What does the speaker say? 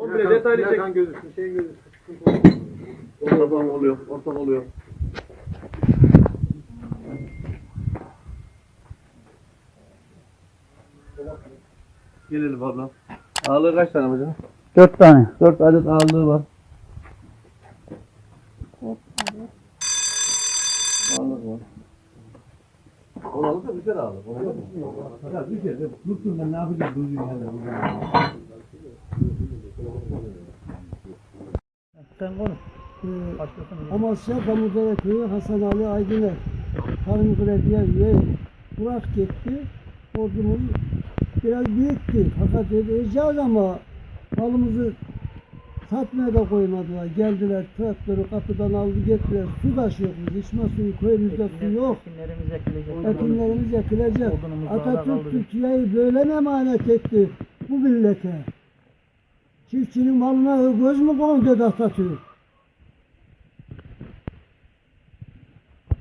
Komple detaylı çek. Kan gözüksün, şey gözüksün. Ortadan oluyor, ortak oluyor. Gelelim abla. Ağırlığı kaç tane bacım? Dört tane. Dört adet ağırlığı var. Ağırlık var. Oralı da güzel ağırlık. Ya güzel. Dursun ben ne yapacağım? Dursun yani. Sen konuş. Ee, Amasya Pamukdere Köyü Hasan Ali Aydıner Tarım Krediye üye Burak gitti. Ordumuz biraz büyüktü. Fakat edeceğiz ama malımızı satmaya da koymadılar. Geldiler traktörü kapıdan aldı getiriyor. Su taşıyoruz. İçme suyu köyümüzde su yok. Ekinlerimiz ekilecek. Ekinlerimiz ekilecek. Atatürk. Türkiye'yi böyle emanet etti bu millete? Çiftçinin malına göz mü koydu dedi Atatürk?